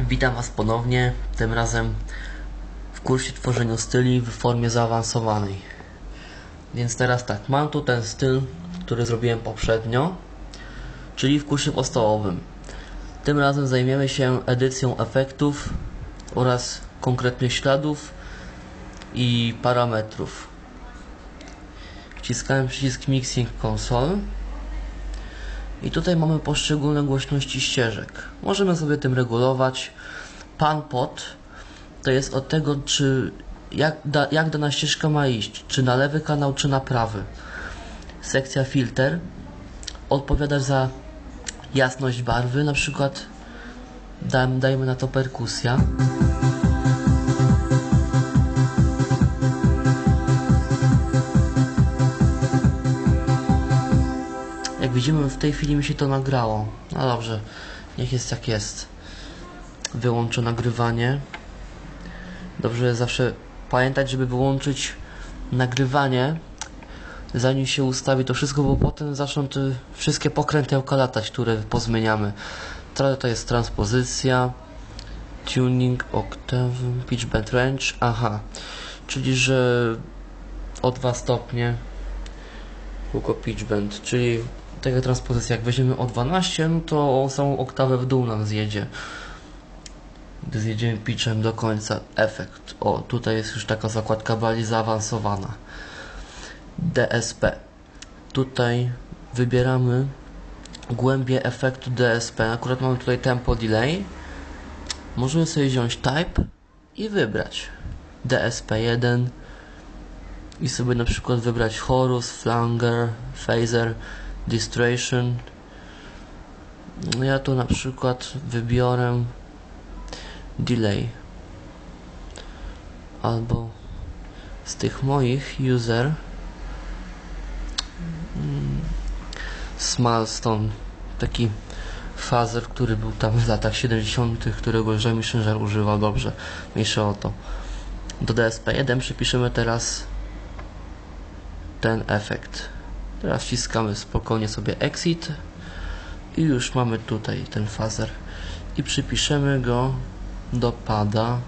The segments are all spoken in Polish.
Witam Was ponownie, tym razem w kursie tworzenia styli w formie zaawansowanej. Więc teraz tak, mam tu ten styl, który zrobiłem poprzednio, czyli w kursie podstawowym. Tym razem zajmiemy się edycją efektów oraz konkretnych śladów i parametrów. Wciskałem przycisk Mixing Console i tutaj mamy poszczególne głośności ścieżek. Możemy sobie tym regulować. Pan pod to jest od tego, czy jak, da, jak dana ścieżka ma iść, czy na lewy kanał, czy na prawy. Sekcja filter odpowiada za jasność barwy, na przykład dajmy na to perkusja. Widzimy w tej chwili mi się to nagrało. No dobrze, niech jest jak jest. Wyłączę nagrywanie. Dobrze zawsze pamiętać, żeby wyłączyć nagrywanie zanim się ustawi to wszystko, bo potem zaczną te wszystkie pokrętełka latać, które pozmieniamy. To jest transpozycja, tuning, octave, pitch bend range, aha, czyli że o 2 stopnie kółko pitch bend, czyli taka transpozycja, jak weźmiemy o 12, no to o samą oktawę w dół nam zjedzie. Gdy zjedziemy pitchem do końca, efekt. O, tutaj jest już taka zakładka bardziej zaawansowana. DSP. Tutaj wybieramy głębię efektu DSP. Akurat mamy tutaj tempo delay. Możemy sobie wziąć type i wybrać DSP1 i sobie na przykład wybrać chorus, flanger, phaser, distortion. Ja tu na przykład wybiorę delay albo z tych moich user Smallstone, taki fazer, który był tam w latach 70., którego Jeremy Schinger używał dobrze. Mniejsze o to. Do DSP1 przypiszemy teraz ten efekt. Teraz wciskamy spokojnie sobie exit i już mamy tutaj ten fazer. I przypiszemy go do pada.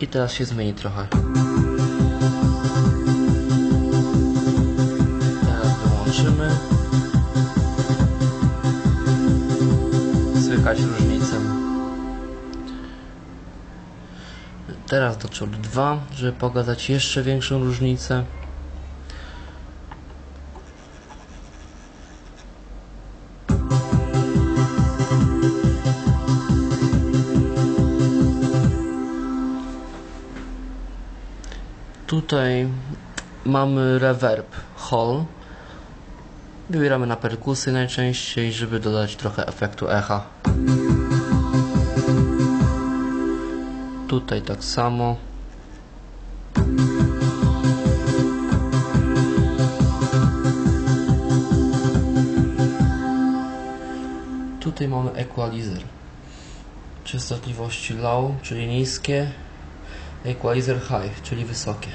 I teraz się zmieni trochę. Wyłączymy. Słychać różnicę. Teraz do Chord 2, żeby pokazać jeszcze większą różnicę. Tutaj mamy reverb hall. Wybieramy na perkusy najczęściej, żeby dodać trochę efektu echa. Tutaj tak samo. Tutaj mamy equalizer. Częstotliwości low, czyli niskie. Equalizer high, czyli wysokie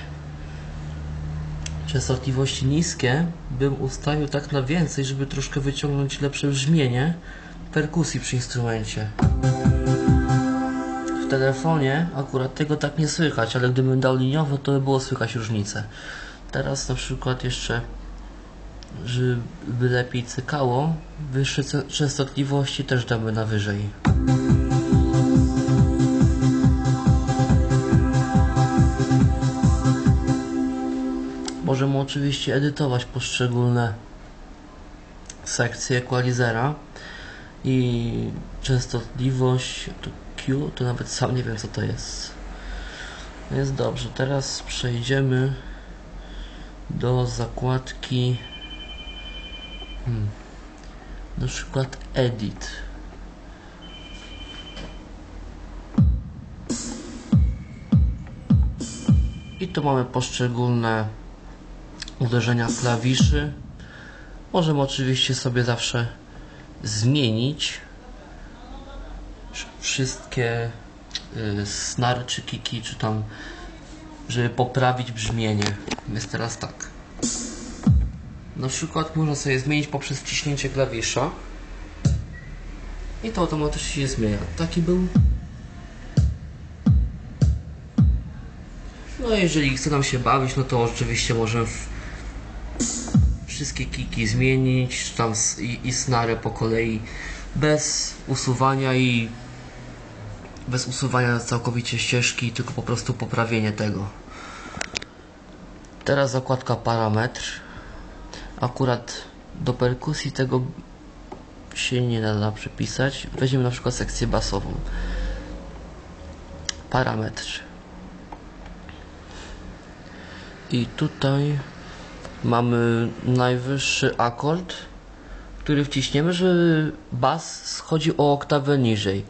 częstotliwości niskie bym ustawił tak na więcej, żeby troszkę wyciągnąć lepsze brzmienie perkusji przy instrumencie. W telefonie akurat tego tak nie słychać, ale gdybym dał liniowo, to by było słychać różnicę. Teraz na przykład jeszcze, żeby lepiej cykało, wyższe częstotliwości też damy na wyżej. Możemy oczywiście edytować poszczególne sekcje equalizera i częstotliwość to Q, to nawet sam nie wiem co to jest. Jest dobrze, teraz przejdziemy do zakładki hmm, na przykład edit. I tu mamy poszczególne uderzenia klawiszy. Możemy oczywiście sobie zawsze zmienić wszystkie y, snary czy kiki, czy tam, żeby poprawić brzmienie. Jest teraz tak. Na przykład można sobie zmienić poprzez wciśnięcie klawisza. I to automatycznie się zmienia. Taki był. No jeżeli chce nam się bawić, no to oczywiście możemy wszystkie kiki zmienić, tam i, i snarę po kolei bez usuwania i bez usuwania całkowicie ścieżki, tylko po prostu poprawienie tego. Teraz zakładka parametr. Akurat do perkusji tego się nie da przypisać. Weźmiemy na przykład sekcję basową. Parametr. I tutaj mamy najwyższy akord, który wciśniemy, żeby bas schodzi o oktawę niżej.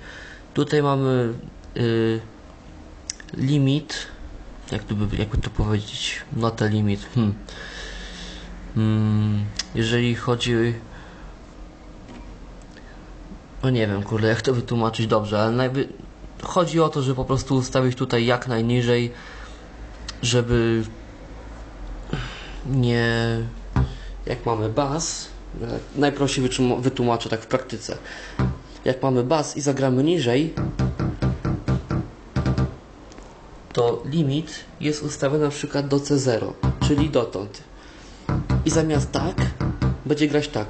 Tutaj mamy y, limit, jak to by, jakby to powiedzieć, notę limit. Hmm. Mm, jeżeli chodzi no nie wiem, kurde, jak to wytłumaczyć dobrze, ale najwy... chodzi o to, żeby po prostu ustawić tutaj jak najniżej, żeby nie... Jak mamy bas, najprościej wytłum- wytłumaczę tak w praktyce. Jak mamy bas i zagramy niżej, to limit jest ustawiony na przykład do C0, czyli dotąd. I zamiast tak, będzie grać tak.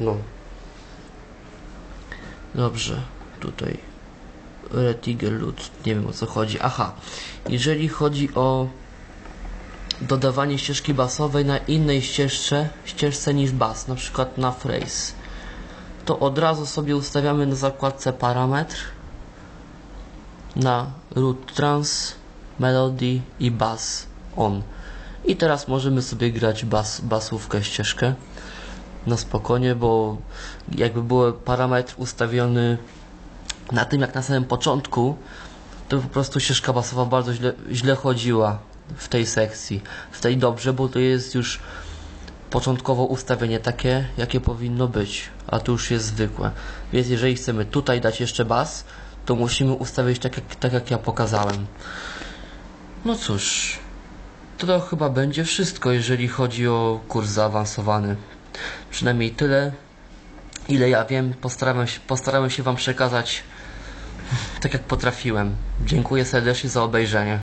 No. Dobrze, tutaj Retiger Lud, nie wiem o co chodzi. Aha, jeżeli chodzi o dodawanie ścieżki basowej na innej ścieżce, ścieżce niż bas, na przykład na phrase, to od razu sobie ustawiamy na zakładce parametr na root trans, melody i bass on. I teraz możemy sobie grać bas, basówkę ścieżkę na spokojnie, bo jakby był parametr ustawiony na tym jak na samym początku, to po prostu ścieżka basowa bardzo źle, źle chodziła w tej sekcji. W tej dobrze, bo to jest już początkowo ustawienie takie, jakie powinno być, a tu już jest zwykłe. Więc jeżeli chcemy tutaj dać jeszcze bas, to musimy ustawić tak jak, tak jak ja pokazałem. No cóż, to chyba będzie wszystko, jeżeli chodzi o kurs zaawansowany. Przynajmniej tyle, ile ja wiem, postarałem się, postarałem się Wam przekazać tak jak potrafiłem. Dziękuję serdecznie za obejrzenie.